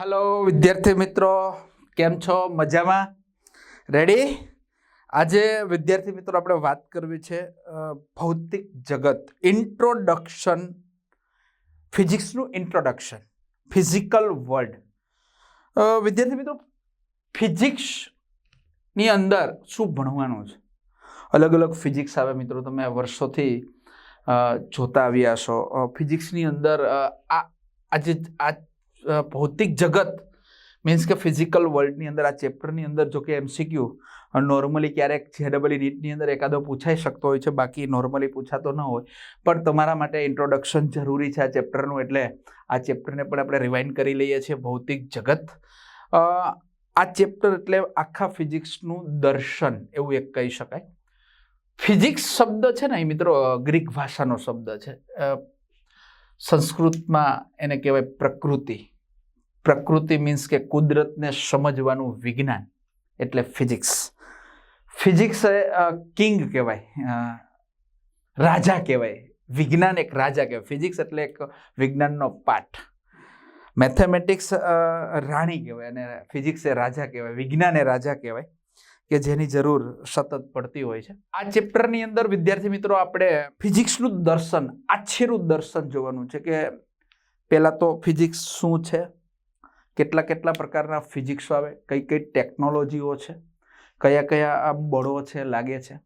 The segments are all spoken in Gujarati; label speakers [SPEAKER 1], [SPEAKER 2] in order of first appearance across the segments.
[SPEAKER 1] હેલો વિદ્યાર્થી મિત્રો. કેમ છો? મજામાં? રેડી આજે વિદ્યાર્થી મિત્રો આપણે વાત કરવી છે ભૌતિક જગત. ઇન્ટ્રોડક્શન ફિઝિક્સનું ઇન્ટ્રોડક્શન ફિઝિકલ વર્લ્ડ વિદ્યાર્થી મિત્રો ફિઝિક્સની અંદર શું ભણવાનું છે? અલગ અલગ ફિઝિક્સ આવે મિત્રો, તમે વર્ષોથી જોતા આવ્યા છો ફિઝિક્સની અંદર આ, આજે આ ભૌતિક જગત મીન્સ કે ફિઝિકલ વર્લ્ડની અંદર, આ ચેપ્ટરની અંદર જો કે એમસીક્યુ નોર્મલી ક્યારેક જેડબલી નીટની અંદર એકાદો પૂછાઈ શકતો હોય છે, બાકી નોર્મલી પૂછાતો ન હોય. પણ તમારા માટે ઇન્ટ્રોડક્શન જરૂરી છે આ ચેપ્ટરનું એટલે આ ચેપ્ટરને પણ આપણે રિવાઇન્ડ કરી લઈએ છીએ, ભૌતિક જગત. આ ચેપ્ટર એટલે આખા ફિઝિક્સનું દર્શન, એવું એક કહી શકાય. ફિઝિક્સ શબ્દ છે ને, એ મિત્રો ગ્રીક ભાષાનો શબ્દ છે. સંસ્કૃતમાં એને કહેવાય પ્રકૃતિ. પ્રકૃતિ મીન્સ કે કુદરતને સમજવાનું વિજ્ઞાન, એટલે ફિઝિક્સ ફિઝિક્સ કિંગ કહેવાય રાજા કહેવાય. વિજ્ઞાન એક રાજા કહેવાય. ફિઝિક્સ એટલે એક વિજ્ઞાનનો પાઠ. મેથેમેટિક્સ રાણી કહેવાય અને ફિઝિક્સ એ રાજા કહેવાય. વિજ્ઞાન એ રાજા કહેવાય. કે જેની જરૂર સતત પડતી હોય છે. આ ચેપ્ટરની અંદર, વિદ્યાર્થી મિત્રો, આપણે ફિઝિક્સનું દર્શન, આછેરું દર્શન જોવાનું છે કે પહેલાં તો ફિઝિક્સ શું છે? કેટલા કેટલા પ્રકારના ફિઝિક્સ આવે? કઈ કઈ ટેકનોલોજીઓ છે? કયા કયા આ બળો છે, લાગે છે?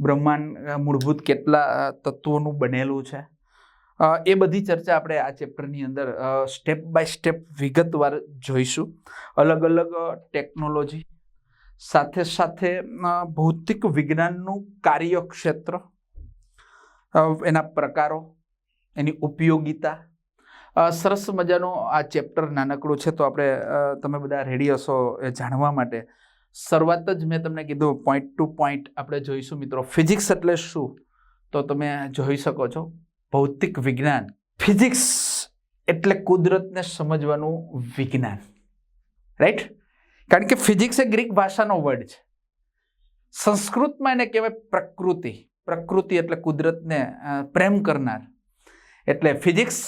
[SPEAKER 1] બ્રહ્માંડ મૂળભૂત કેટલા તત્વોનું બનેલું છે? એ બધી ચર્ચા આપણે આ ચેપ્ટરની અંદર સ્ટેપ બાય સ્ટેપ વિગતવાર જોઈશું. અલગ અલગ ટેકનોલોજી સાથે સાથે ભૌતિક વિજ્ઞાનનું કાર્યક્ષેત્ર એના પ્રકારો, એની ઉપયોગિતા. સરસ મજાનો આ ચેપ્ટર નાનકડું છે તો આપણે તમે બધા રેડી હશો એ જાણવા માટે. શરૂઆત જ મેં તમને કીધું પોઈન્ટ ટુ પોઈન્ટ આપણે જોઈશું મિત્રો. ફિઝિક્સ એટલે શું? તો તમે જોઈ શકો છો. ભૌતિક વિજ્ઞાન. ફિઝિક્સ એટલે કુદરતને સમજવાનું વિજ્ઞાન. રાઈટ કારણ કે ફિઝિક્સ એ ગ્રીક ભાષાનો વર્ડ છે. સંસ્કૃતમાં એને કહેવાય પ્રકૃતિ. પ્રકૃતિ એટલે કુદરતને પ્રેમ કરનાર. એટલે ફિઝિક્સ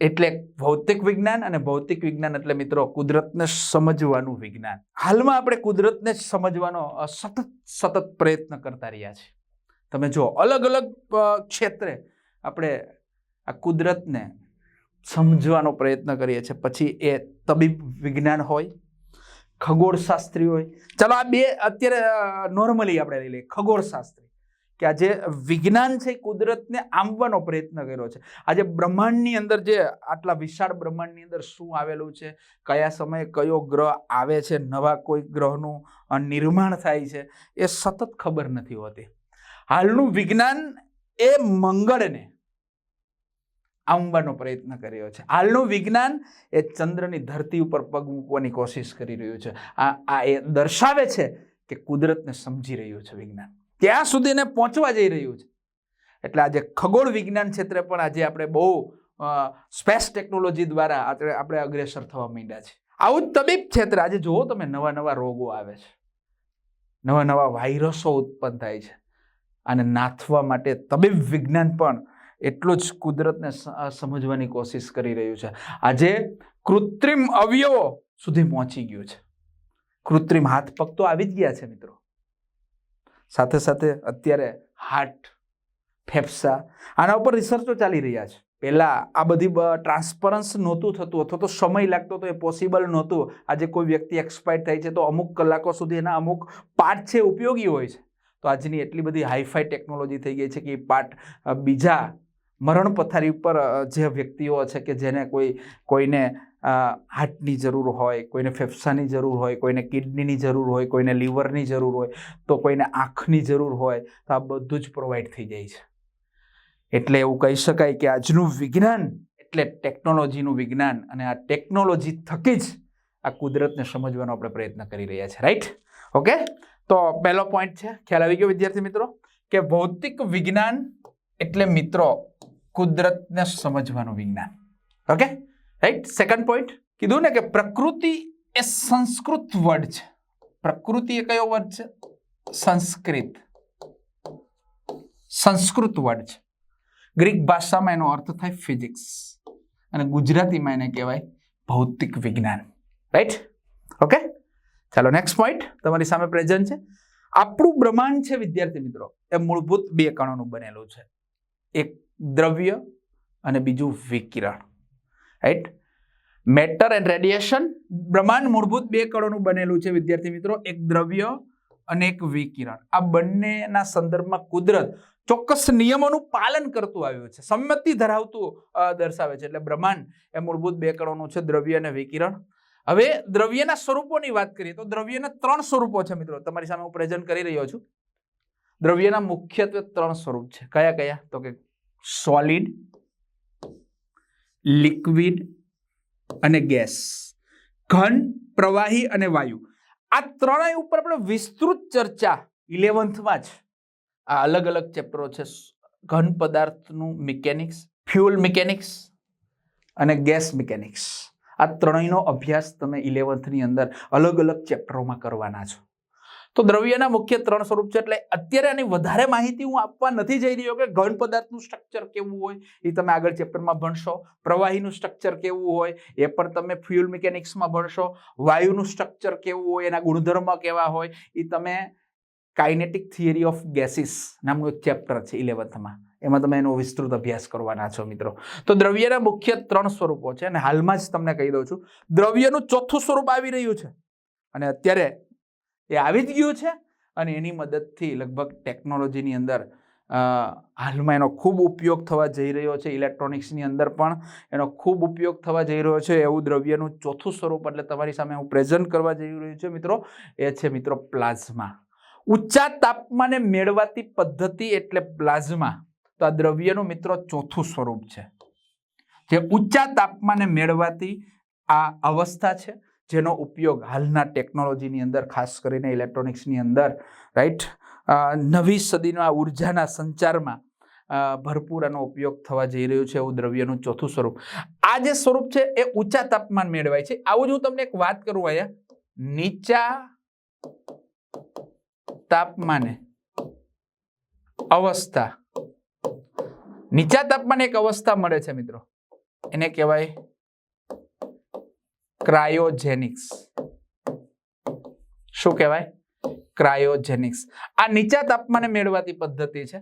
[SPEAKER 1] એટલે ભૌતિક વિજ્ઞાન અને ભૌતિક વિજ્ઞાન એટલે મિત્રો કુદરતને સમજવાનું વિજ્ઞાન. હાલમાં આપણે કુદરતને સમજવાનો સતત સતત પ્રયત્ન કરતા રહ્યા છીએ. તમે જો અલગ અલગ ક્ષેત્રે આપણે આ કુદરતને સમજવાનો પ્રયત્ન કરીએ છીએ. પછી એ તબીબ વિજ્ઞાન હોય ખગોળશાસ્ત્રી હોય. ચાલો આ બે અત્યારે નોર્મલી આપણે લઈ લઈએ. ખગોળશાસ્ત્રી. કે આ જે વિજ્ઞાન છે કુદરતને આંબવાનો પ્રયત્ન કર્યો છે. આજે બ્રહ્માંડની અંદર જે આટલા વિશાળ બ્રહ્માંડની અંદર શું આવેલું છે, કયા સમયે કયો ગ્રહ આવે છે, નવા કોઈ ગ્રહનું નિર્માણ થાય છે, એ સતત ખબર નથી હોતી. હાલનું વિજ્ઞાન એ મંગળને આંબવાનો પ્રયત્ન કર્યો છે. હાલનું વિજ્ઞાન એ ચંદ્રની ધરતી ઉપર પગ મૂકવાની કોશિશ કરી રહ્યું છે. આ આ એ દર્શાવે છે કે કુદરતને સમજી રહ્યું છે વિજ્ઞાન. ત્યાં સુધીને પહોંચવા જઈ રહ્યું છે. એટલે આજે ખગોળ વિજ્ઞાન ક્ષેત્રે પણ આજે આપણે બહુ સ્પેસ ટેકનોલોજી દ્વારા આપણે અગ્રેસર થવા માંડ્યા છે. આવું જ તબીબ ક્ષેત્રે આજે જુઓ તમે, નવા નવા રોગો આવે છે. નવા નવા વાયરસો ઉત્પન્ન થાય છે. અને નાથવા માટે તબીબ વિજ્ઞાન પણ એટલું જ કુદરતને સમજવાની કોશિશ કરી રહ્યું છે. આજે કૃત્રિમ અવયવો સુધી પહોંચી ગયું છે. કૃત્રિમ હાથ પગ તો આવી જ ગયા છે મિત્રો. સાથે સાથે અત્યારે હાર્ટ, ફેફસા, આના ઉપર રિસર્ચો ચાલી રહ્યા છે. પહેલાં આ બધી ટ્રાન્સપરન્સ નહોતું થતું, અથવા તો સમય લાગતો તો એ પોસિબલ નહોતું. આજે કોઈ વ્યક્તિ એક્સપાયર થાય છે તો અમુક કલાકો સુધી એના અમુક પાર્ટ છે ઉપયોગી હોય છે. તો આજની એટલી બધી હાઈફાઈ ટેકનોલોજી થઈ ગઈ છે કે એ પાર્ટ બીજા મરણ પથારી ઉપર જે વ્યક્તિઓ છે કે જેને કોઈ, કોઈને હાર્ટની જરૂર હોય, કોઈને ફેફસાની જરૂર હોય, કોઈને કિડનીની જરૂર હોય, કોઈને લીવરની જરૂર હોય, તો કોઈને આંખની જરૂર હોય, તો આ બધું જ પ્રોવાઈડ થઈ જાય છે. એટલે એવું કહી શકાય કે આજનું વિજ્ઞાન એટલે ટેકનોલોજીનું વિજ્ઞાન અને આ ટેકનોલોજી થકી જ આ કુદરતને સમજવાનો આપણે પ્રયત્ન કરી રહ્યા છીએ રાઈટ ઓકે તો પહેલો પોઈન્ટ છે, ખ્યાલ આવી ગયો વિદ્યાર્થી મિત્રો, કે ભૌતિક વિજ્ઞાન એટલે મિત્રો કુદરતને સમજવાનું વિજ્ઞાન. ઓકે રાઈટ સેકન્ડ પોઈન્ટ કીધું ને કે પ્રકૃતિ એ સંસ્કૃત વર્ડ છે. પ્રકૃતિ એ કયો વર્ડ છે? સંસ્કૃત. સંસ્કૃત વર્ડ છે. ગ્રીક ભાષામાં એનો અર્થ થાય ફિઝિક્સ અને ગુજરાતીમાં એને કહેવાય ભૌતિક વિજ્ઞાન. રાઈટ ઓકે ચાલો નેક્સ્ટ પોઈન્ટ તમારી સામે પ્રેઝન્ટ છે. આપણું બ્રહ્માંડ છે, વિદ્યાર્થી મિત્રો. એ મૂળભૂત બે કણોનું બનેલું છે. એક દ્રવ્ય અને બીજું વિકિરણ. રાઈટ મેટર એન્ડ રેડિયેશન બ્રહ્માંડ મૂળભૂત બે કણોનું બનેલું છે, વિદ્યાર્થી મિત્રો. એક દ્રવ્ય અને એક વિકિરણ. આ બંનેના સંદર્ભમાં કુદરત ચોક્કસ નિયમોનું પાલન કરતું આવ્યું છે. સંમતિ ધરાવતું દર્શાવે છે. એટલે બ્રહ્માંડ એ મૂળભૂત બે કણોનું છે, દ્રવ્ય અને વિકિરણ. હવે દ્રવ્યના સ્વરૂપોની વાત કરીએ તો દ્રવ્યના ત્રણ સ્વરૂપો છે મિત્રો. તમારી સામે હું પ્રેઝન્ટ કરી રહ્યો છું. દ્રવ્યના મુખ્યત્વે ત્રણ સ્વરૂપ છે. કયા કયા? તો કે સોલિડ, લિક્વિડ અને ગેસ. ઘન, પ્રવાહી અને વાયુ. આ ત્રણેય ઉપર આપણે વિસ્તૃત ચર્ચા ઇલેવન્થમાં જ. આ અલગ અલગ ચેપ્ટરો છે. ઘન પદાર્થનું મિકેનિક્સ, ફ્યુઅલ મિકેનિક્સ અને ગેસ મિકેનિક્સ. આ ત્રણેયનો અભ્યાસ તમે ઇલેવન્થની અંદર અલગ અલગ ચેપ્ટરોમાં કરવાના છો. તો દ્રવ્યના મુખ્ય ત્રણ સ્વરૂપ છે એટલે અત્યારે આની વધારે માહિતી હું આપવા નથી જઈ રહ્યો કે ઘન પદાર્થનું સ્ટ્રક્ચર કેવું હોય એ તમે આગળ ચેપ્ટરમાં ભણશો. પ્રવાહીનું સ્ટ્રક્ચર કેવું હોય, એ પણ તમે ફ્યુઅલ મિકેનિક્સમાં ભણશો. વાયુનું સ્ટ્રક્ચર કેવું હોય, એના ગુણધર્મ કેવા હોય એ તમે કાઇનેટિક થિયરી ઓફ ગેસીસ નામનું એક ચેપ્ટર છે ઇલેવન્થમાં એમાં તમે એનો વિસ્તૃત અભ્યાસ કરવાના છો મિત્રો. તો દ્રવ્યના મુખ્ય ત્રણ સ્વરૂપો છે અને હાલમાં જ તમને કહી દઉં છું. દ્રવ્યનું ચોથું સ્વરૂપ આવી રહ્યું છે. અને અત્યારે એ આવી જ ગયું છે અને એની મદદથી લગભગ ટેકનોલોજીની અંદર હાલમાં એનો ખૂબ ઉપયોગ થવા જઈ રહ્યો છે. ઇલેક્ટ્રોનિક્સની અંદર પણ એનો ખૂબ ઉપયોગ થવા જઈ રહ્યો છે. એવું દ્રવ્યનું ચોથું સ્વરૂપ એટલે તમારી સામે હું પ્રેઝન્ટ કરવા જઈ રહ્યું છે મિત્રો, એ છે મિત્રો પ્લાઝમા ઊંચા તાપમાને મેળવાતી પદ્ધતિ એટલે પ્લાઝમા તો આ દ્રવ્યનું મિત્રો ચોથું સ્વરૂપ છે. જે ઊંચા તાપમાને મેળવાતી આ અવસ્થા છે. જેનો ઉપયોગ હાલના ટેકનોલોજીની અંદર, ખાસ કરીને ઇલેક્ટ્રોનિક્સની અંદર રાઈટ નવી સદીના ઉર્જાના સંચારમાં ભરપૂર આનો ઉપયોગ થવા જઈ રહ્યો છે એવું દ્રવ્યનું ચોથું સ્વરૂપ. આ જે સ્વરૂપ છે એ ઊંચા તાપમાન મેળવાય છે. આવું જ હું તમને એક વાત કરું અહીંયા. નીચા તાપમાને અવસ્થા. નીચા તાપમાને એક અવસ્થા મળે છે મિત્રો. એને કહેવાય ક્રાયોજેનિક્સ શું કહેવાય? ક્રાયોજેનિક્સ આ નીચા તાપમાને મેળવાતી પદ્ધતિ છે.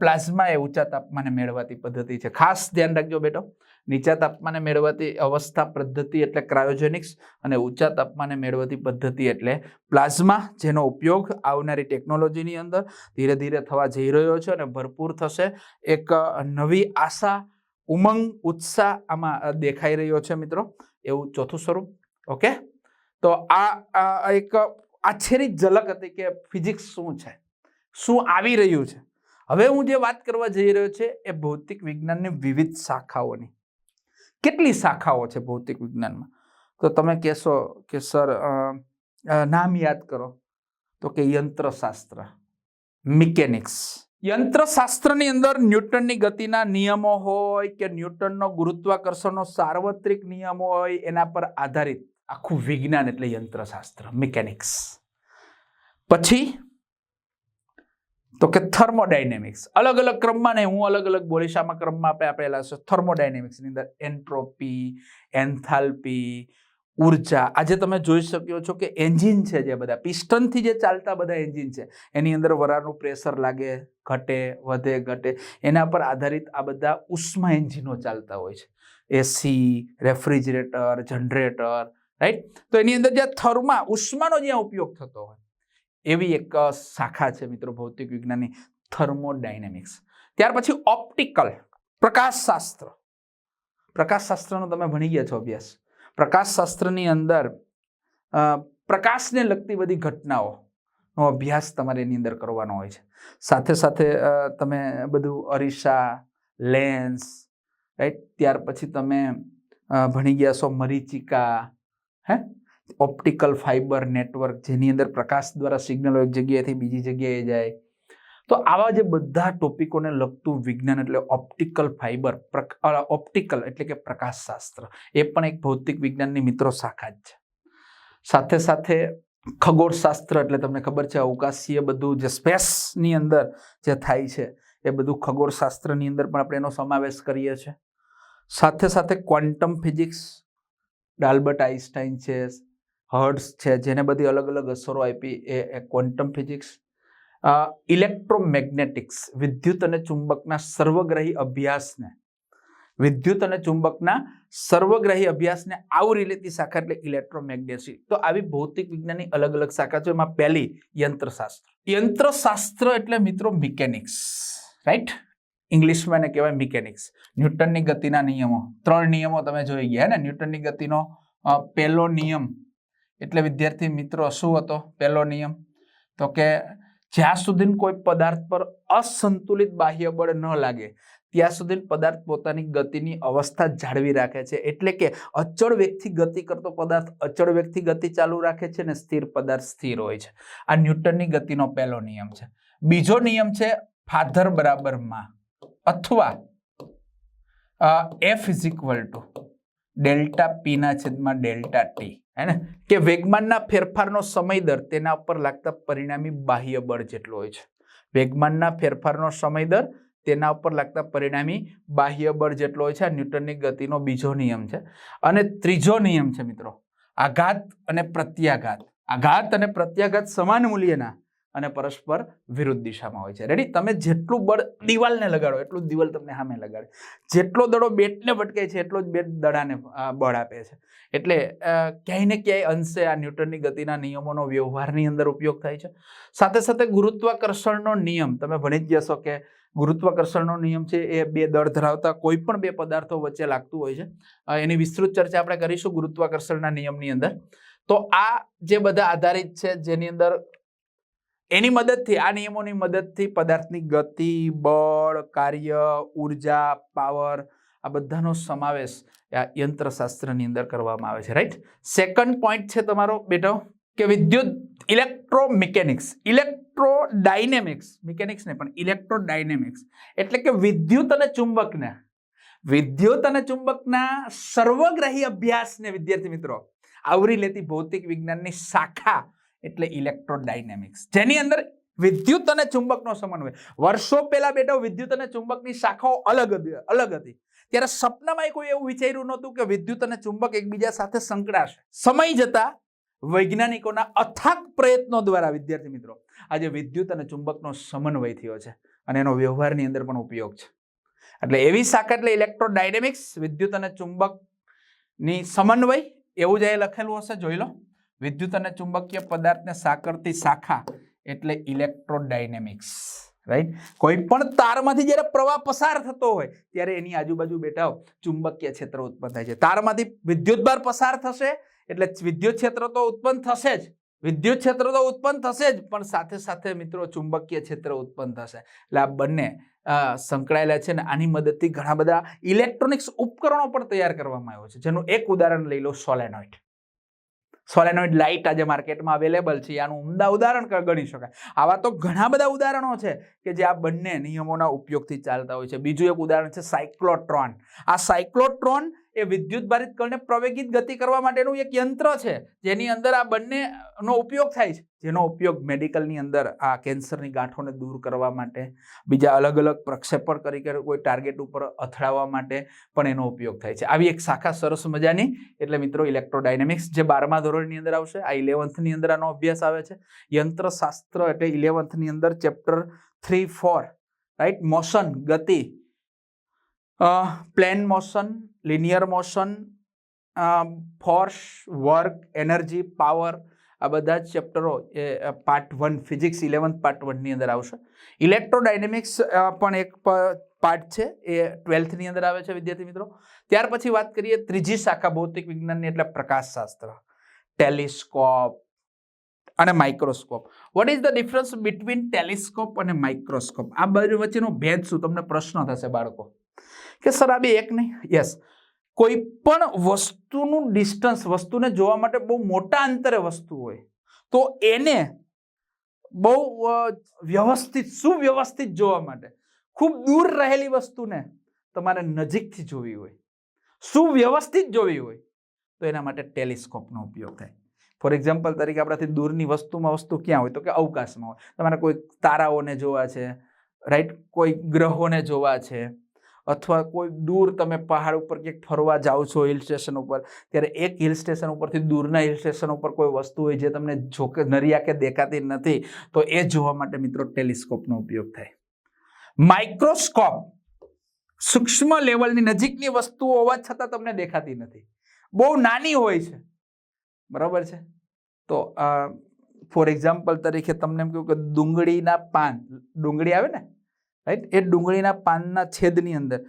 [SPEAKER 1] પ્લાઝમા એ ઊંચા તાપમાને મેળવાતી પદ્ધતિ છે. ખાસ ધ્યાન રાખજો બેટો. નીચા તાપમાને મેળવાતી અવસ્થા પદ્ધતિ એટલે ક્રાયોજેનિક્સ અને ઊંચા તાપમાને મેળવાતી પદ્ધતિ એટલે પ્લાઝમા, જેનો ઉપયોગ આવનારી ટેકનોલોજીની અંદર ધીરે ધીરે થવા જઈ રહ્યો છે અને ભરપૂર થશે. એક નવી આશા, ઉમંગ, ઉત્સાહ આમાં દેખાઈ રહ્યો છે મિત્રો. એવું ચોથું સ્વરૂપ, ઓકે? તો આ એક આશ્ચર્ય ઝલક હતી કે ફિઝિક્સ શું છે? શું આવી રહ્યું છે? હવે હું જે વાત કરવા જઈ રહ્યો છે એ ભૌતિક વિજ્ઞાનની વિવિધ શાખાઓની. કેટલી શાખાઓ છે ભૌતિક વિજ્ઞાનમાં? તો તમે કહેશો કે સર નામ યાદ કરો. તો કે યંત્રશાસ્ત્ર, મિકેનિક્સ યંત્રશાસ્ત્રની અંદર ન્યૂટનની ગતિના નિયમો હોય કે ન્યૂટનનો ગુરુત્વાકર્ષણનો સાર્વત્રિક નિયમો હોય, એના પર આધારિત આખું વિજ્ઞાન એટલે યંત્રશાસ્ત્ર, મિકેનિક્સ. પછી, તો કે થર્મોડાયનેમિક્સ. અલગ અલગ ક્રમમાં નહીં હું અલગ અલગ બોલીશ, આમાં ક્રમમાં આપણે આપેલા છે. થર્મોડાયનેમિક્સની અંદર એન્ટ્રોપી, એન્થાલ્પી ઊર્જા. આજે તમે જોઈ શક્યો છો કે એન્જિન છે જે બધા, પિસ્ટનથી જે ચાલતા બધા એન્જિન છે, એની અંદર વરાળનું પ્રેશર લાગે, ઘટે, વધે, ઘટે. એના પર આધારિત આ બધા ઉષ્મા એન્જિનો ચાલતા હોય છે. એસી, રેફ્રિજરેટર, જનરેટર રાઈટ તો એની અંદર જ્યાં થર્મા, ઉષ્માનો જ્યાં ઉપયોગ થતો હોય, એવી એક શાખા છે મિત્રો ભૌતિક વિજ્ઞાનની, થર્મોડાયનેમિક્સ. ત્યાર પછી ઓપ્ટિકલ, પ્રકાશશાસ્ત્ર. પ્રકાશશાસ્ત્રનો તમે ભણી ગયા છો અભ્યાસ. પ્રકાશશાસ્ત્રની અંદર પ્રકાશને લગતી બધી ઘટનાઓનો અભ્યાસ તમારે એની અંદર કરવાનો હોય છે. સાથે સાથે તમે બધું અરીસા, લેન્સ, રાઈટ? ત્યાર પછી તમે ભણી ગયા છો મરીચિકા, હે? ઓપ્ટિકલ ફાઇબર નેટવર્ક જેની અંદર પ્રકાશ દ્વારા સિગ્નલો એક જગ્યાએથી બીજી જગ્યાએ જાય. તો આવા જે બધા ટોપિકોને લગતું વિજ્ઞાન એટલે ઓપ્ટિકલ ફાઇબર ઓપ્ટિકલ એટલે કે પ્રકાશશાસ્ત્ર, એ પણ એક ભૌતિક વિજ્ઞાનની મિત્રો શાખા જ છે. સાથે સાથે ખગોળશાસ્ત્ર એટલે તમને ખબર છે, અવકાશીય બધું જે સ્પેસની અંદર જે થાય છે, એ બધું ખગોળશાસ્ત્રની અંદર પણ આપણે એનો સમાવેશ કરીએ છીએ. સાથે સાથે ક્વોન્ટમ ફિઝિક્સ ડાલ્બર્ટ આઈન્સ્ટાઈન છે હર્ટ્સ છે, જેને બધી અલગ અલગ અસરો આપી એ ક્વોન્ટમ ફિઝિક્સ ઇલેક્ટ્રોમેગ્નેટિક્સ, વિદ્યુત અને ચુંબકના સર્વગ્રહી અભ્યાસને. વિદ્યુત અને ચુંબકના સર્વગ્રહી અભ્યાસને આવરી લેતી શાખા એટલે ઇલેક્ટ્રોમેગ્નેસી. તો આવી ભૌતિક વિજ્ઞાનની અલગ અલગ શાખા છે, એમાં પહેલી યંત્રશાસ્ત્ર. યંત્રશાસ્ત્ર એટલે મિત્રો મિકેનિક્સ, રાઈટ? ઇંગ્લિશમાં એને કહેવાય મિકેનિક્સ. ન્યૂટનની ગતિના નિયમો. ત્રણ નિયમો તમે જોઈ ગયા ને? ન્યૂટનની ગતિનો પહેલો નિયમ. એટલે વિદ્યાર્થી મિત્રો શું હતો? પહેલો નિયમ. તો કે જ્યાં સુધી કોઈ પદાર્થ પર અસંતુલિત બાહ્ય બળ ન લાગે, ત્યાં સુધી પદાર્થ પોતાની ગતિની અવસ્થા જાળવી રાખે છે. એટલે કે અચળ વેગથી ગતિ કરતો પદાર્થ અચળ વેગથી ગતિ ચાલુ રાખે છે ને સ્થિર પદાર્થ સ્થિર હોય છે. આ ન્યૂટનની ગતિનો પહેલો નિયમ છે. બીજો નિયમ છે ફાધર બરાબરમાં અથવા F is equal to delta પીના છેદમાં ડેલ્ટા ટી હે ને કે વેગમાનના ફેરફારનો સમય દર, તેના ઉપર લાગતા પરિણામી બાહ્ય બળ જેટલો હોય છે. વેગમાનના ફેરફારનો સમય દર, તેના ઉપર લાગતા પરિણામી બાહ્ય બળ જેટલો હોય છે. આ ન્યૂટનની ગતિનો બીજો નિયમ છે. અને ત્રીજો નિયમ છે મિત્રો, આઘાત અને પ્રત્યાઘાત. આઘાત અને પ્રત્યાઘાત સમાન મૂલ્યના અને પરસ્પર વિરુદ્ધ દિશામાં હોય છે. રેડી તમે જેટલું બળ દિવાલને લગાડો, એટલું જ દિવાલ તમને સામે લગાડે. જેટલો દડો બેટને ભટકાય છે, એટલો જ બેટ દડાને બળ આપે છે. એટલે ક્યાંય ને ક્યાંય અંશે આ ન્યૂટનની ગતિના નિયમોનો વ્યવહારની અંદર ઉપયોગ થાય છે. સાથે સાથે ગુરુત્વાકર્ષણનો નિયમ, તમે ભણી જ જશો કે ગુરુત્વાકર્ષણનો નિયમ છે, એ બે દળ ધરાવતા કોઈ પણ બે પદાર્થો વચ્ચે લાગતું હોય છે. એની વિસ્તૃત ચર્ચા આપણે કરીશું ગુરુત્વાકર્ષણના નિયમની અંદર. તો આ જે બધા આધારિત છે, જેની અંદર એની મદદથી, આ નિયમોની મદદથી પદાર્થની ગતિ, બળ, કાર્ય, ઊર્જા, પાવર, આ બધાનો સમાવેશ આ યંત્રશાસ્ત્રની અંદર કરવામાં આવે છે. રાઈટ સેકન્ડ પોઈન્ટ છે તમારો, બેટો, કે વિદ્યુત ઇલેક્ટ્રોમિકેનિક્સ, ઇલેક્ટ્રોડાયનેમિક્સ, મિકેનિક્સ ને પણ ઇલેક્ટ્રોડાયનેમિક્સ, એટલે કે વિદ્યુત અને ચુંબકને, વિદ્યુત અને ચુંબકના સર્વગ્રાહી અભ્યાસને વિદ્યાર્થી મિત્રો, આવરી લેતી ભૌતિક વિજ્ઞાનની શાખા એટલે ઇલેક્ટ્રોડાયનેમિક્સ જેની અંદર વિદ્યુત અને ચુંબકનો સમન્વય વર્ષો પહેલા બેટા વિદ્યુત અને ચુંબકની શાખાઓ અલગ અલગ હતી. ત્યારે સપનામાં કોઈ એવું વિચાર્યું નહોતું કે વિદ્યુત અને ચુંબક એકબીજા સાથે સંકળાશે. સમય જતા વૈજ્ઞાનિકોના અથાક પ્રયત્નો દ્વારા, વિદ્યાર્થી મિત્રો, આજે વિદ્યુત અને ચુંબકનો સમન્વય થયો છે અને એનો વ્યવહારની અંદર પણ ઉપયોગ છે. એટલે એવી શાખા એટલે ઇલેક્ટ્રોડાયનેમિક્સ વિદ્યુત અને ચુંબકની સમન્વય, એવું જ એ લખેલું હશે, જોઈ લો. વિદ્યુત અને ચુંબકીય પદાર્થને સાકરતી શાખા એટલે ઇલેક્ટ્રોડાયનેમિક્સ રાઈટ કોઈ પણ તારમાંથી જ્યારે પ્રવાહ પસાર થતો હોય, ત્યારે એની આજુબાજુ બેઠા ચુંબકીય ક્ષેત્ર ઉત્પન્ન થાય છે. તારમાંથી વિદ્યુતભાર પસાર થશે એટલે વિદ્યુત ક્ષેત્ર તો ઉત્પન્ન થશે જ. વિદ્યુત ક્ષેત્ર તો ઉત્પન્ન થશે જ, પણ સાથે સાથે મિત્રો ચુંબકીય ક્ષેત્ર ઉત્પન્ન થશે. એટલે આ બંને સંકળાયેલા છે ને આની મદદથી ઘણા બધા ઇલેક્ટ્રોનિક્સ ઉપકરણો પણ તૈયાર કરવામાં આવ્યો છે. જેનું એક ઉદાહરણ લઈ લો સોલેનોઇડ. સોલેનોઇડ લાઇટ આજે માર્કેટમાં અવેલેબલ છે. આનું ઉમદા ઉદાહરણ ગણી શકાય. આવા તો ઘણા બધા ઉદાહરણો છે કે જે આ બંને નિયમોના ઉપયોગથી ચાલતા હોય છે. બીજું એક ઉદાહરણ છે સાયક્લોટ્રોન. આ સાયક્લોટ્રોન એ વિદ્યુત ભારિત કણને પ્રવેગિત ગતિ કરવા માટેનું એક યંત્ર છે. જેની અંદર આ બંનેનો ઉપયોગ થાય છે. જેનો ઉપયોગ મેડિકલની અંદર આ કેન્સરની ગાંઠોને દૂર કરવા માટે, બીજા અલગ અલગ પ્રક્ષેપણ કરી કે કોઈ ટાર્ગેટ ઉપર અથડાવવા માટે પણ એનો ઉપયોગ થાય છે. આવી એક શાખા સરસ મજાની, એટલે મિત્રો ઇલેક્ટ્રોડાયનેમિક્સ જે બારમા ધોરણની અંદર આવશે, આ ઇલેવન્થની અંદર આનો અભ્યાસ આવે છે. યંત્રશાસ્ત્ર એટલે ઇલેવન્થની અંદર chapter three four, right? Motion, ગતિ plane motion linear motion force work energy power આ બધા જ ચેપ્ટરો એ part one physics eleventh part વનની અંદર આવશે. ઇલેક્ટ્રોડાયનેમિક્સ પણ એક પાર્ટ છે, એ ટ્વેલ્થની અંદર આવે છે, વિદ્યાર્થી મિત્રો. ત્યાર પછી વાત કરીએ ત્રીજી શાખા, ભૌતિક વિજ્ઞાનની, એટલે પ્રકાશશાસ્ત્ર. ટેલિસ્કોપ અને microscope what is the difference between telescope અને માઇક્રોસ્કોપ આ બંને વચ્ચેનો ભેદ શું? તમને પ્રશ્ન થશે બાળકો. કે સર, આ બે એક નહીં? યસ કોઈ પણ વસ્તુનું ડિસ્ટન્સ વસ્તુને જોવા માટે બહુ મોટા અંતરે વસ્તુ હોય, તો એને બહુ વ્યવસ્થિત, સુવ્યવસ્થિત જોવા માટે, ખૂબ દૂર રહેલી વસ્તુને તમારે નજીકથી જોવી હોય, સુવ્યવસ્થિત જોવી હોય, તો એના માટે ટેલિસ્કોપનો ઉપયોગ થાય. ફોર એક્ઝામ્પલ તરીકે આપણાથી દૂરની વસ્તુમાં વસ્તુ ક્યાં હોય, તો કે અવકાશમાં હોય. તમારે કોઈ તારાઓને જોવા છે રાઈટ કોઈ ગ્રહોને જોવા છે. અથવા કોઈ દૂર તમે પહાડ ઉપર ક્યાંક ફરવા જાઓ છો હિલ સ્ટેશન ઉપર, ત્યારે એક હિલ સ્ટેશન ઉપરથી દૂરના હિલ સ્ટેશન ઉપર કોઈ વસ્તુ હોય જે તમને જોકે નરિયા કે દેખાતી નથી, તો એ જોવા માટે મિત્રો ટેલિસ્કોપનો ઉપયોગ થાય. માઇક્રોસ્કોપ સૂક્ષ્મ લેવલની નજીકની વસ્તુઓ હોવા છતાં તમને દેખાતી નથી. બહુ નાની હોય છે. બરાબર છે? તો ફોર એક્ઝામ્પલ તરીકે તમને એમ કહ્યું કે ડુંગળીના પાન, ડુંગળી આવે ને? રાઈટ એ ડુંગળીના પાનના છેદની અંદર.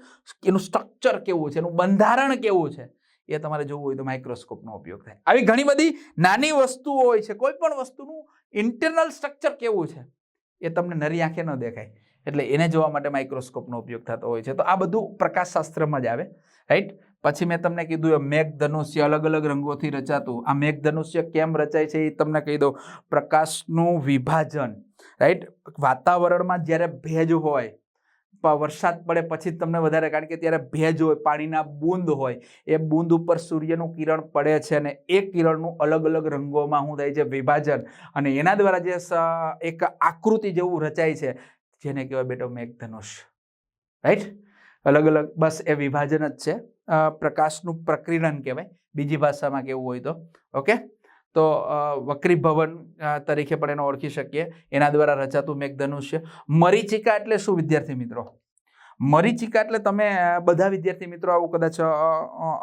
[SPEAKER 1] એનું સ્ટ્રક્ચર કેવું છે? એનું બંધારણ કેવું છે? એ તમારે જોવું હોય તો માઇક્રોસ્કોપનો ઉપયોગ થાય. આવી ઘણી બધી નાની વસ્તુઓ હોય છે. કોઈ પણ વસ્તુનું ઇન્ટરનલ સ્ટ્રક્ચર કેવું છે? એ તમને નરી આંખે ન દેખાય. એટલે એને જોવા માટે માઇક્રોસ્કોપનો ઉપયોગ થતો હોય છે. તો આ બધું પ્રકાશશાસ્ત્રમાં જ આવે રાઈટ પછી મેં તમને કીધું એ મેઘધનુષ્ય અલગ અલગ રંગોથી રચાતું. આ મેઘધનુષ્ય કેમ રચાય છે એ તમને કહી દઉં. પ્રકાશનું વિભાજન રાઈટ વાતાવરણમાં જ્યારે ભેજ હોય વરસાદ પડે પછી તમને વધારે, કારણ કે ત્યારે ભેજ હોય, પાણીના બૂંદ હોય, એ બૂંદ ઉપર સૂર્યનું કિરણ પડે છે અને એ કિરણનું અલગ અલગ રંગોમાં શું થાય છે? વિભાજન. અને એના દ્વારા જે એક આકૃતિ જેવું રચાય છે. જેને કહેવાય બેટો મેઘધનુષ. રાઈટ અલગ અલગ, બસ એ વિભાજન જ છે. પ્રકાશનું પ્રકીર્ણન કહેવાય. બીજી ભાષામાં કેવું હોય તો. ઓકે તો વક્રી વક્રીભવન તરીકે પણ એને ઓળખી શકીએ. એના દ્વારા રચાતું છે મરીચિકા એટલે શું, વિદ્યાર્થી મિત્રો? મરીચિકા એટલે તમે બધા વિદ્યાર્થી મિત્રો આવું કદાચ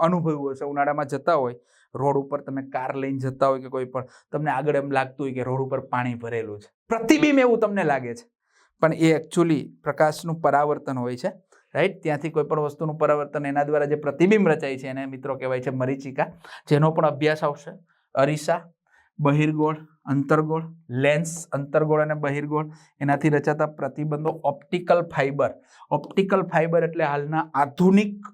[SPEAKER 1] અનુભવ્યું હશે, ઉનાળામાં જતા હોય. રોડ ઉપર તમે કાર લઈને જતા હોય કે કોઈ પણ, તમને આગળ એમ લાગતું હોય કે રોડ ઉપર પાણી ભરેલું છે. પ્રતિબિંબ એવું તમને લાગે છે. પણ એ એકચ્યુઅલી પ્રકાશનું પરાવર્તન હોય છે રાઈટ ત્યાંથી કોઈ પણ વસ્તુનું પરાવર્તન એના દ્વારા જે પ્રતિબિંબ રચાય છે એને મિત્રો કહેવાય છે મરીચિકા જેનો પણ અભ્યાસ આવશે. અરીસા બહિર્ગોળ અંતર્ગોળ લેન્સ અંતર્ગોળ અને બહિર્ગોળ એનાથી રચાતા પ્રતિબંધો ઓપ્ટિકલ ફાઇબર ઓપ્ટિકલ ફાઇબર એટલે હાલના આધુનિક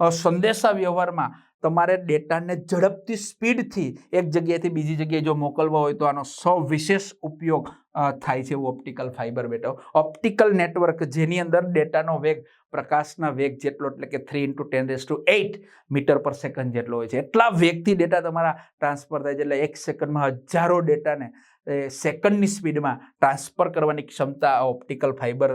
[SPEAKER 1] સંદેશા વ્યવહારમાં તમારે ડેટાને ઝડપથી સ્પીડથી એક જગ્યાએથી બીજી જગ્યાએ જો મોકલવા હોય તો આનો સવિશેષ ઉપયોગ અ, થાય છે એવું ઓપ્ટિકલ ફાઇબર બેટો. ઓપ્ટિકલ નેટવર્ક જેની અંદર ડેટાનો વેગ, પ્રકાશના વેગ જેટલો, એટલે કે three into ten raise to eight metre per second જેટલો હોય છે. એટલા વેગથી ડેટા તમારા ટ્રાન્સફર થાય છે, એટલે એક સેકન્ડમાં હજારો ડેટાને સેકન્ડની સ્પીડમાં ટ્રાન્સફર કરવાની ક્ષમતા ઓપ્ટિકલ ફાઇબર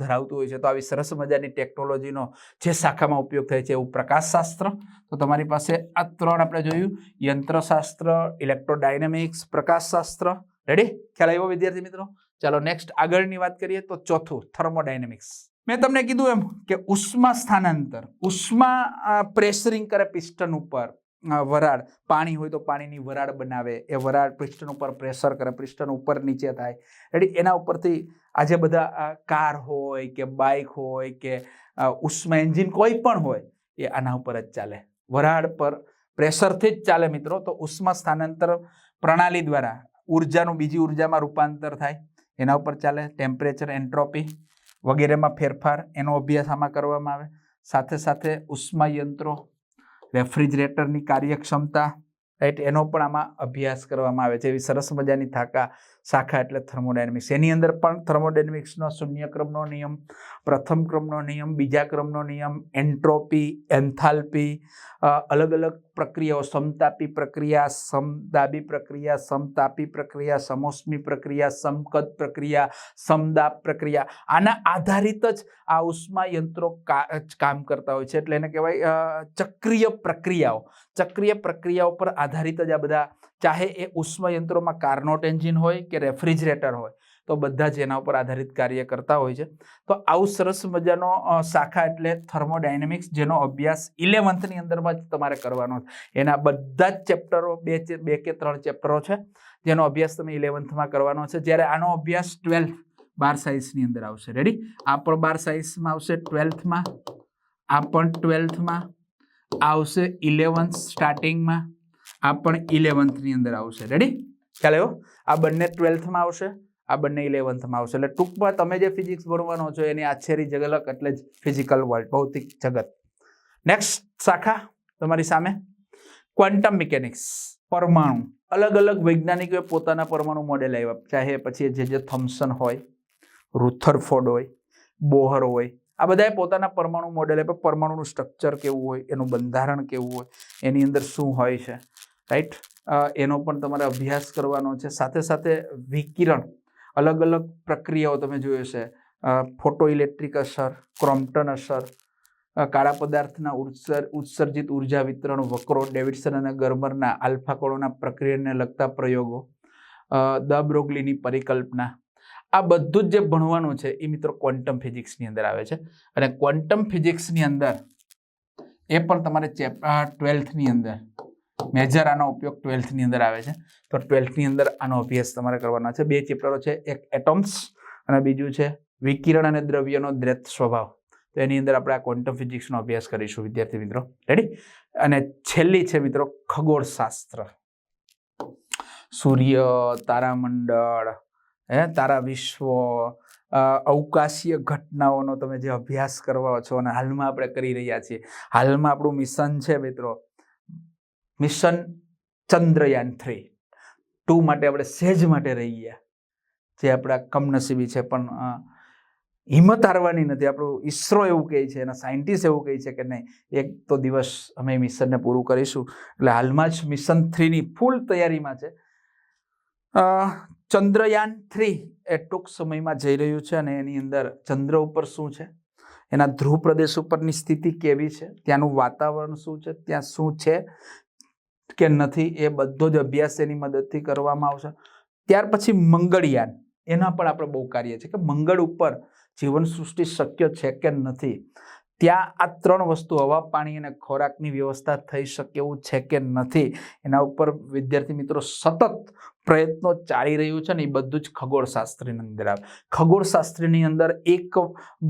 [SPEAKER 1] ધરાવતું હોય છે. તો આવી સરસ મજાની ટેકનોલોજીનો જે શાખામાં ઉપયોગ થાય છે એવું પ્રકાશશાસ્ત્ર. તો તમારી પાસે આ ત્રણ આપણે જોયું. યંત્રશાસ્ત્ર ઇલેક્ટ્રોડાયનેમિક્સ પ્રકાશશાસ્ત્ર રેડી ખ્યાલ આવ્યો વિદ્યાર્થી મિત્રો? ચાલો નેક્સ્ટ આગળની વાત કરીએ તો ચોથું થર્મોડાયનેમિક્સ મેં તમને કીધું એમ કે ઉષ્મા સ્થાનાંતર, ઉષ્મા પ્રેશરિંગ કરે પિસ્ટન ઉપર વરાળ. પાણી હોય તો પાણીની વરાળ બનાવે, એ વરાળ પિસ્ટન ઉપર પ્રેશર કરે પિસ્ટન ઉપર નીચે થાય. રેડી એના ઉપરથી આજે બધા કાર હોય કે બાઇક હોય કે ઉષ્મા એન્જિન કોઈ પણ હોય, એ આના ઉપર જ ચાલે. વરાળ પર પ્રેશરથી જ ચાલે મિત્રો. તો ઉષ્મા સ્થાનાંતર પ્રણાલી દ્વારા ઉર્જાનું બીજી ઉર્જામાં રૂપાંતર થાય, એના ઉપર ચાલે ટેમ્પરેચર એન્ટ્રોપી વગેરેમાં ફેરફાર, એનો અભ્યાસ આમાં કરવામાં આવે. સાથે સાથે ઉષ્મા યંત્રો, રેફ્રિજરેટરની કાર્યક્ષમતા રાઈટ એનો પણ આમાં અભ્યાસ કરવામાં આવે છે. એવી સરસ મજાની થાકા શાખા એટલે થર્મોડાયનેમિક્સ. એની અંદર પણ થર્મોડાયનેમિક્સનો શૂન્ય ક્રમનો નિયમ, પ્રથમ ક્રમનો નિયમ, બીજા ક્રમનો નિયમ, એન્ટ્રોપી, એન્થાલ્પી અલગ અલગ પ્રક્રિયાઓ, સમતાપી પ્રક્રિયા, સમદાબી પ્રક્રિયા, સમતાપી પ્રક્રિયા, સમોષ્મી પ્રક્રિયા, સમકદ પ્રક્રિયા સમદાબ પ્રક્રિયા. આના આધારિત જ આ ઉષ્મા યંત્રો કામ કરતા હોય છે. એટલે એને કહેવાય ચક્રીય પ્રક્રિયાઓ. ચક્રીય પ્રક્રિયાઓ પર આધારિત જ આ બધા ચાહે એ ઉષ્મયંત્રોમાં કાર્નોટ એન્જિન હોય કે રેફ્રિજરેટર હોય, તો બધા જ એના ઉપર આધારિત કાર્ય કરતા હોય છે. તો આવું સરસ મજાનો શાખા એટલે થર્મોડાયનેમિક્સ જેનો અભ્યાસ ઇલેવન્થની અંદરમાં જ તમારે કરવાનો એના બધા જ ચેપ્ટરો બે બે કે ત્રણ ચેપ્ટરો છે, જેનો અભ્યાસ તમે ઇલેવન્થમાં કરવાનો છે. જ્યારે આનો અભ્યાસ ટ્વેલ્થ, બાર સાયન્સની અંદર આવશે. રેડી આ પણ બાર સાયન્સમાં આવશે, ટ્વેલ્થમાં, આ પણ ટ્વેલ્થમાં આવશે ઇલેવન્થ સ્ટાર્ટિંગમાં આ પણ ઇલેવન્થની અંદર આવશે. રેડી ખ્યાલ આવ્યો? આ બંને ટ્વેલ્થમાં આવશે, આ બંને ઇલેવન્થમાં આવશે. એટલે ટૂંકમાં તમે જે ફિઝિક્સ ભણવાનો છો એની આછેરી જગલક એટલે જ ફિઝિકલ વર્લ્ડ ભૌતિક જગત. નેક્સ્ટ શાખા તમારી સામે. ક્વોન્ટમ મિકેનિક્સ પરમાણુ. અલગ અલગ વૈજ્ઞાનિકોએ પોતાના પરમાણુ મોડેલ આવ્યા ચાહે પછી જે જે થોમ્સન હોય રુથરફોર્ડ હોય, બોહર હોય, આ બધાએ પોતાના પરમાણુ મોડેલ આપ્યા પરમાણુનું સ્ટ્રક્ચર કેવું હોય, એનું બંધારણ કેવું હોય, એની અંદર શું હોય છે? રાઈટ એનો પણ તમારે અભ્યાસ કરવાનો છે. સાથે સાથે વિકિરણ, અલગ અલગ પ્રક્રિયાઓ તમે જોયું છે ફોટો ઇલેક્ટ્રિક અસર, ક્રોમ્પટન અસર કાળા પદાર્થના ઉત્સર, ઉત્સર્જિત ઊર્જા વિતરણ, વક્રો, ડેવિડસન અને ગર્મરના આલ્ફા કણોના પ્રક્રિયાને લગતા પ્રયોગો દ બ્રોગલીની પરિકલ્પના. આ બધું જ જે ભણવાનું છે એ મિત્રો ક્વોન્ટમ ફિઝિક્સની અંદર આવે છે. અને ક્વોન્ટમ ફિઝિક્સની અંદર એ પણ તમારે ચેપ ટ્વેલ્થની અંદર મેજર આનો ઉપયોગ ટ્વેલ્થની અંદર આવે છે. તો ટ્વેલ્થની અંદર આનો અભ્યાસ તમારે કરવાનો છે. બે ચેપ્ટરો છે. એક એટોમ્સ અને બીજું છે વિકિરણ અને દ્રવ્યનો દ્રેત સ્વભાવ. તો એની અંદર આપણે આ ક્વોન્ટમ ફિઝિક્સનો અભ્યાસ કરીશું, વિદ્યાર્થી મિત્રો. રેડી અને છેલ્લી છે મિત્રો ખગોળશાસ્ત્ર. સૂર્ય, તારામંડળ, હે, તારા વિશ્વ અવકાશીય ઘટનાઓનો તમે જે અભ્યાસ કરવા છો અને હાલમાં આપણે કરી રહ્યા છીએ. હાલમાં આપણું મિશન છે મિત્રો મિશન ચંદ્રયાન થ્રી ટુ માટે આપણે સહેજ માટે રહી ગયા જે આપણા કમનસીબી છે, પણ હિંમત હારવાની નથી. આપણું ઈસરો એવું કહે છે, એના સાયન્ટિસ્ટ એવું કહે છે કે નહીં, એક તો દિવસ અમે મિશનને પૂરું કરીશું. એટલે હાલમાં જ મિશન થ્રીની ફૂલ તૈયારીમાં છે. ચંદ્રયાન થ્રી એ ટૂંક સમયમાં જઈ રહ્યું છે અને એની અંદર ચંદ્ર ઉપર શું છે? એના ધ્રુવ પ્રદેશ ઉપરની સ્થિતિ કેવી છે? ત્યાંનું વાતાવરણ શું છે? ત્યાં શું છે? કે નથી, એ બધો જ અભ્યાસ એની મદદથી કરવામાં આવશે. ત્યાર પછી મંગળયાન, એના પણ આપણે બહુ કાર્ય છે કે મંગળ ઉપર જીવન સૃષ્ટિ શક્ય છે કે નથી? ત્યાં આ ત્રણ વસ્તુ, હવા, પાણી અને ખોરાકની વ્યવસ્થા થઈ શકે એવું છે કે નથી, એના ઉપર વિદ્યાર્થી મિત્રો સતત પ્રયત્નો ચાલી રહ્યું છે ને એ બધું જ ખગોળશાસ્ત્રની અંદર આવે. ખગોળશાસ્ત્રની અંદર એક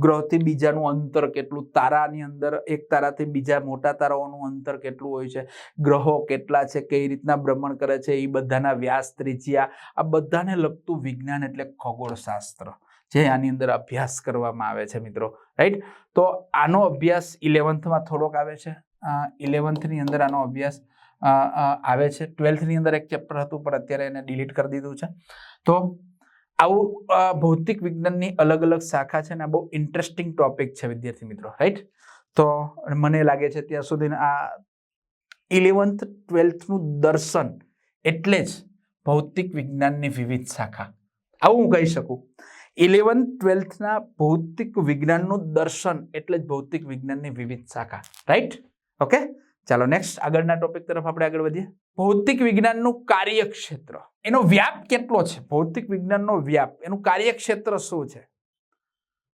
[SPEAKER 1] ગ્રહથી બીજાનું અંતર કેટલું, તારાની અંદર એક તારાથી બીજા મોટા તારાઓનું અંતર કેટલું હોય છે, ગ્રહો કેટલા છે, કઈ રીતના ભ્રમણ કરે છે, એ બધાના વ્યાસ ત્રિજ્યા, આ બધાને લગતું વિજ્ઞાન એટલે ખગોળશાસ્ત્ર. જે આની અંદર અભ્યાસ કરવામાં આવે છે મિત્રો રાઈટ તો આનો અભ્યાસ ઇલેવન્થમાં થોડોક આવે છે. ઇલેવન્થની અંદર આનો અભ્યાસ આવે છે. ટ્વેલ્થની અંદર એક ચેપ્ટર હતું, પણ અત્યારે એને ડિલીટ કરી દીધું છે. તો આવું ભૌતિક વિજ્ઞાનની અલગ અલગ શાખા છે ને બહુ ઇન્ટરેસ્ટિંગ ટોપિક છે, વિદ્યાર્થી મિત્રો રાઈટ તો મને લાગે છે ત્યાં સુધી આ ઇલેવન્થ ટ્વેલ્થનું દર્શન એટલે જ ભૌતિક વિજ્ઞાનની વિવિધ શાખા. આવું હું કહી શકું. ઇલેવન્થ ટ્વેલ્થના ભૌતિક વિજ્ઞાનનું દર્શન, એટલે જ ભૌતિક વિજ્ઞાનની વિવિધ શાખા. રાઈટ ઓકે ચાલો નેક્સ્ટ આગળના ટોપિક તરફ આપણે આગળ વધીએ. ભૌતિક વિજ્ઞાનનું કાર્યક્ષેત્ર. એનો વ્યાપ કેટલો છે? ભૌતિક વિજ્ઞાનનો વ્યાપ. એનું કાર્યક્ષેત્ર શું છે?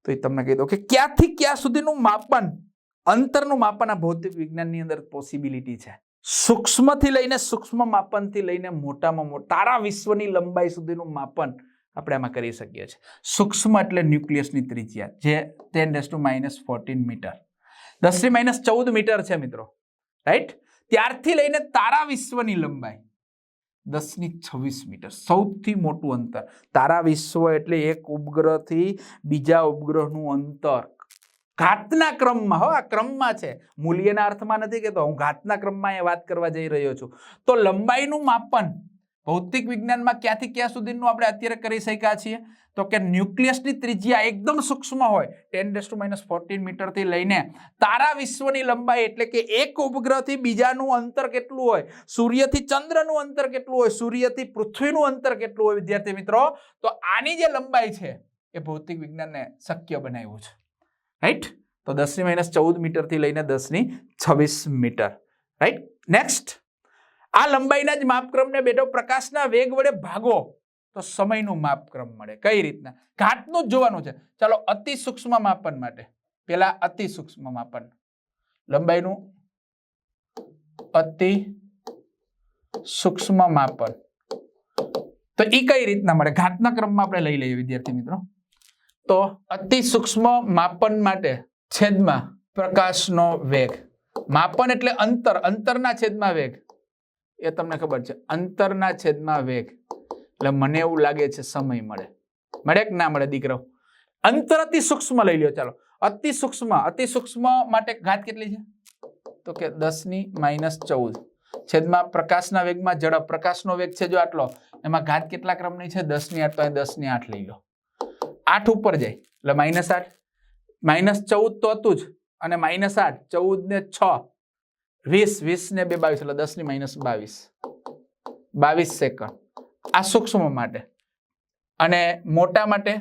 [SPEAKER 1] તો એ તમને કહી દઉં કે ક્યાંથી ક્યાં સુધીનું માપન, અંતરનું માપન આ ભૌતિક વિજ્ઞાનની અંદર પોસિબિલિટી છે. સૂક્ષ્મથી લઈને સૂક્ષ્મ માપનથી લઈને મોટામાં મોટા તારા વિશ્વની લંબાઈ સુધીનું માપન આપણે આમાં કરી શકીએ છીએ. સૂક્ષ્મ એટલે ન્યુક્લિયસની ત્રિજ્યા, જે ten raise to minus fourteen metre દસથી માઇનસ ચૌદ મીટર છે મિત્રો. રાઈટ ત્યારથી લઈને તારા વિશ્વની લંબાઈ દસની છવ્વીસ મીટર સૌથી મોટું અંતર. તારા વિશ્વ એટલે એક ઉપગ્રહથી બીજા ઉપગ્રહનું અંતર. ઘાતના ક્રમમાં, હો, આ ક્રમમાં છે. મૂલ્યના અર્થમાં નથી કહેતો, હું ઘાતના ક્રમમાં એ વાત કરવા જઈ રહ્યો છું. તો લંબાઈનું માપન ભૌતિક વિજ્ઞાનમાં ક્યાંથી ક્યાં સુધીનું આપણે અત્યારે કરી શક્યા છીએ? તો કે ન્યુક્લિયસની ત્રિજ્યા એકદમ સૂક્ષ્મ હોય, ten days to minus fourteen મીટરથી લઈને તારા વિશ્વની લંબાઈ એટલે કે એક ઉપગ્રહથી બીજાનું અંતર કેટલું હોય? સૂર્યથી ચંદ્રનું અંતર કેટલું હોય? સૂર્યથી પૃથ્વીનું અંતર કેટલું હોય, વિદ્યાર્થી મિત્રો? તો આની જે લંબાઈ છે, એ ભૌતિક વિજ્ઞાનને શક્ય બનાવ્યું છે. રાઈટ તો દસની માઇનસ ચૌદ મીટરથી લઈને દસની છવ્વીસ મીટર. રાઈટ નેક્સ્ટ આ લંબાઈના જ માપક્રમને બેટો પ્રકાશના વેગ વડે ભાગો, તો સમયનું માપક્રમ મળે. કઈ રીતના? ઘાતનું જ જોવાનું છે. ચાલો, અતિ સૂક્ષ્મ માપન માટે. પેલા અતિ સૂક્ષ્મ માપન. લંબાઈનું અતિ સૂક્ષ્મ માપન. તો એ કઈ રીતના મળે? ઘાતના ક્રમમાં આપણે લઈ લઈએ, વિદ્યાર્થી મિત્રો. તો અતિ સૂક્ષ્મ માપન માટે છેદમાં પ્રકાશનો વેગ. માપન એટલે અંતર. અંતરના છેદમાં વેગ. એ તમને ખબર છે. અંતરના છેદમાં વેગ. એટલે મને એવું લાગે છે સમય મળે. મળે કે ના મળે દીકરો? અંતર અતિ સૂક્ષ્મ લઈ લ્યો. ચાલો. અતિ સૂક્ષ્મ. અતિ સૂક્ષ્મ માટે ઘાત કેટલી છે? તો કે દસની માઇનસ ચૌદ. છેદમાં પ્રકાશના વેગમાં ઝડપ. પ્રકાશનો વેગ છે જો આટલો. એમાં ઘાત કેટલા ક્રમની છે? દસની આઠ તો અહીં દસની આઠ લઈ લો. આઠ ઉપર જાય. એટલે માઇનસ આઠ. માઇનસ ચૌદ તો હતું જ. અને માઇનસ આઠ. ચૌદ ને છ. વીસ વીસ ને બે બાવીસ એટલે દસની માઇનસ બાવીસ. બાવીસ સેકન્ડ આ સૂક્ષ્મ માટે. અને મોટા માટે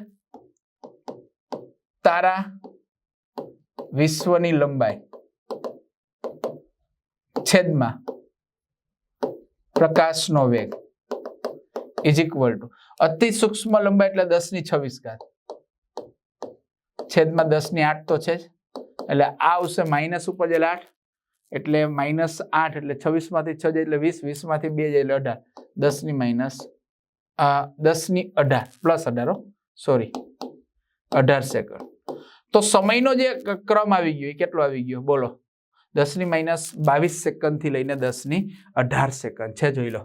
[SPEAKER 1] તારા વિશ્વની લંબાઈ. છેદમાં પ્રકાશનો વેગ. ઇઝ ઇક્વલ ટુ અતિ સૂક્ષ્મ લંબાઈ એટલે દસની છવ્વીસ ઘાત. છેદમાં દસની આઠ તો છે જ. એટલે આ આવશે માઇનસ ઉપર એટલે આઠ. એટલે માઇનસ આઠ, એટલે છવ્વીસમાંથી છ જાય એટલે વીસ વીસમાંથી બે જાય એટલે અઢાર. દસની માઇનસ દસની અઢાર પ્લસ અઢાર સોરી અઢાર સેકન્ડ તો સમયનો જે ક્રમ આવી ગયો, એ કેટલો આવી ગયો? બોલો. દસની માઇનસ બાવીસ સેકન્ડથી લઈને દસની અઢાર સેકન્ડ છે, જોઈ લો.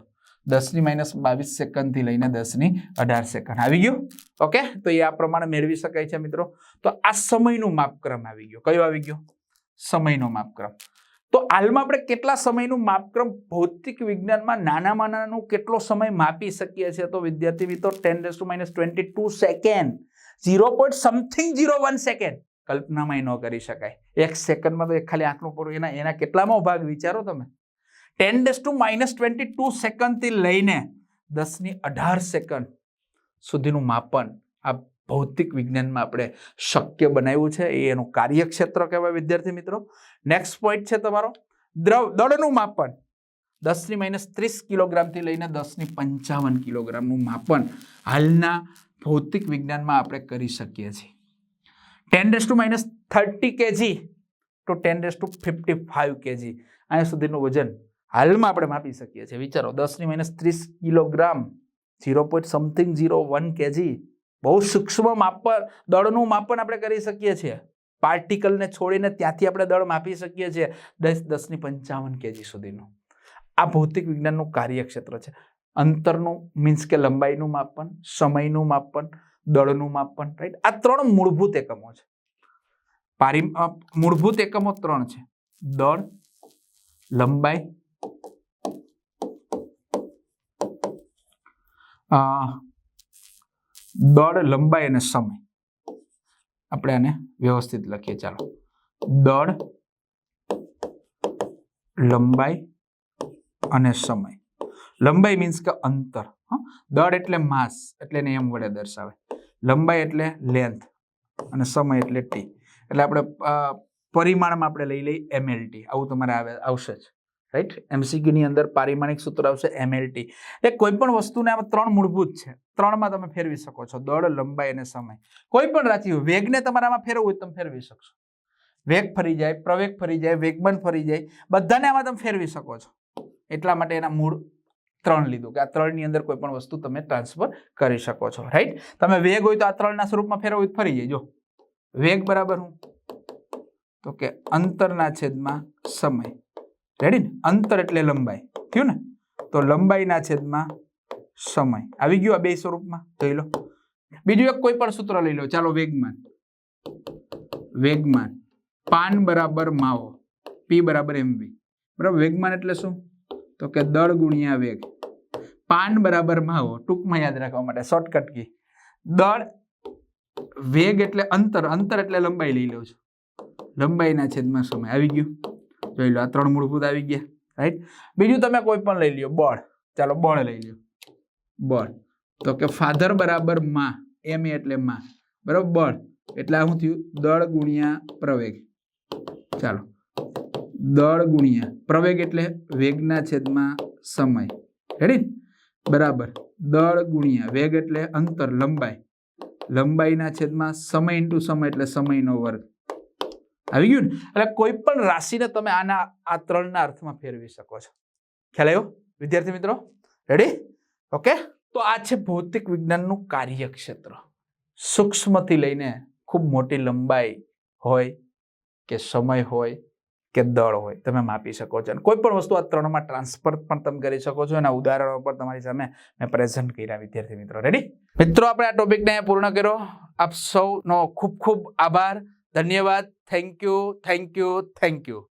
[SPEAKER 1] દસની માઇનસ બાવીસ સેકન્ડથી લઈને દસની અઢાર સેકન્ડ આવી ગયું? ઓકે તો એ આ પ્રમાણે મેળવી શકાય છે મિત્રો. તો આ સમયનું માપક્રમ આવી ગયો. કયો આવી ગયો? સમયનો માપક્રમ. તો હાલમાં આપણે કેટલા સમયનું માપક્રમ ભૌતિક વિજ્ઞાનમાં નાનામાં નાનું કેટલો સમય માપી શકીએ છીએ? તો વિદ્યાર્થી મિત્રો, ten raise to minus twenty two second zero point something zero one second કલ્પનામાં ન કરી શકાય. એક સેકન્ડમાં તો એક ખાલી આંખનું પૂરું, એના એના કેટલામાં ભાગ વિચારો તમે? Ten raise to minus twenty two સેકન્ડથી લઈને દસની અઢાર સેકન્ડ સુધીનું માપન આ ભૌતિક વિજ્ઞાનમાં આપણે શક્ય બનાવ્યું છે, એ એનું કાર્યક્ષેત્ર કહેવાય વિદ્યાર્થી મિત્રો. નેક્સ્ટ પોઈન્ટ છે તમારો. દ્રવ, દળનું માપન. દસની માઇનસ ત્રીસ કિલોગ્રામથી લઈને દસની પંચાવન કિલોગ્રામનું માપન હાલના ભૌતિક વિજ્ઞાનમાં આપણે કરી શકીએ છીએ. Ten raise to minus thirty kg to ten raise to fifty five kg અહીંયા સુધીનું વજન હાલમાં આપણે માપી શકીએ છીએ. વિચારો, દસની માઇનસ ત્રીસ kilogram zero point something zero one kg બહુ સૂક્ષ્મ માપન, દળનું માપન આપણે કરી શકીએ છીએ. પાર્ટિકલને છોડીને ત્યાંથી આપણે દળ માપી શકીએ છીએ. દસ, દસની પંચાવન કેજી સુધીનું. આ ભૌતિક વિજ્ઞાનનું કાર્યક્ષેત્ર છે. અંતરનું મીન્સ કે લંબાઈનું માપન, સમયનું માપન, દળનું માપન રાઈટ આ ત્રણ મૂળભૂત એકમો છે. પારી મૂળભૂત એકમો ત્રણ છે. દળ, લંબાઈ દળ લંબાઈ અને સમય. આપણે આને વ્યવસ્થિત લખીએ. ચાલો. દળ લંબાઈ અને સમય. લંબાઈ મીન્સ કે અંતર? દળ એટલે માસ, એટલે એને એમ વડે દર્શાવે. લંબાઈ એટલે લેન્થ અને સમય એટલે ટી એટલે આપણે પરિમાણમાં આપણે લઈ લઈએ એમએલટી આવું તમારે આવે, આવશે જ. રાઈટ? એમસીક્યુની અંદર પારિમાણિક સૂત્ર આવશે એમએલટી. એ કોઈ પણ વસ્તુને આમાં ત્રણ મૂળભૂત છે. ત્રણમાં તમે ફેરવી શકો છો. દળ, લંબાઈ અને સમય. કોઈ પણ હોય વેગને તમારે આમાં ફેરવવું હોય તમે ફેરવી શકશો. વેગ ફરી જાય, પ્રવેગ ફરી જાય વેગબંધ ફરી જાય. બધાને આમાં તમે ફેરવી શકો છો. એટલા માટે એના મૂળ ત્રણ લીધું કે આ ત્રણની અંદર કોઈ પણ વસ્તુ તમે ટ્રાન્સફર કરી શકો છો. રાઈટ? તમે વેગ હોય તો આ ત્રણના સ્વરૂપમાં ફેરવવું ફરી જાય. જો, વેગ બરાબર હું? તો કે અંતરના છેદમાં સમય. રેડી ને? અંતર એટલે લંબાઈ. થયું ને? તો લંબાઈના છેદમાં સમય. આવી ગયું આ બે સ્વરૂપમાં? જોઈ લો. બીજું એક કોઈ પણ સૂત્ર લઈ લો. ચાલો વેગમાન. વેગમાન. પાન બરાબર માવો. પી બરાબર એમવી બરાબર? વેગમાન એટલે શું? તો કે દળ ગુણ્યા વેગ. પાન બરાબર માવો. ટૂંકમાં યાદ રાખવા માટે શોર્ટકટ કી. દળ, વેગ એટલે અંતર. અંતર એટલે લંબાઈ લઈ લઉં છું. લંબાઈના છેદમાં સમય. આવી ગયું. જોઈ લો, આ ત્રણ મૂળભૂત આવી ગયા રાઈટ બીજું તમે કોઈ પણ લઈ લ્યો, બળ. ચાલો, બળ લઈ લ્યો. બળ. તો કે ફાધર બરાબરમાં, એમ એટલે માં. બરાબર, બળ. એટલે શું થયું? દળ ગુણ્યા પ્રવેગ. ચાલો. દળ ગુણ્યા પ્રવેગ એટલે વેગના છેદમાં સમય. રેડી બરાબર. દળ ગુણ્યા વેગ એટલે અંતર, લંબાઈ. લંબાઈના છેદમાં સમય ઇન્ટુ સમય એટલે સમયનો વર્ગ. આવી ગયું ને? એટલે કોઈ પણ રાશિને તમે આના, આ ત્રણના અર્થમાં ફેરવી શકો છો. ખ્યાલ આવ્યો? વિદ્યાર્થી મિત્રો? રેડી ઓકે તો આ છે ભૌતિક વિજ્ઞાનનું કાર્યક્ષેત્ર. સૂક્ષ્મથી લઈને ખૂબ મોટી લંબાઈ હોય કે સમય હોય કે દળ હોય, તમે માપી શકો છો. અને કોઈ પણ વસ્તુ આ ત્રણમાં ટ્રાન્સફર પણ તમે કરી શકો છો. એના ઉદાહરણો પર તમારી સામે મેં પ્રેઝન્ટ કર્યા, વિદ્યાર્થી મિત્રો. રેડી મિત્રો, આપણે આ ટોપિકને પૂર્ણ કર્યો. આપ સૌનો ખૂબ ખૂબ આભાર. ધન્યવાદ. Thank you thank you thank you.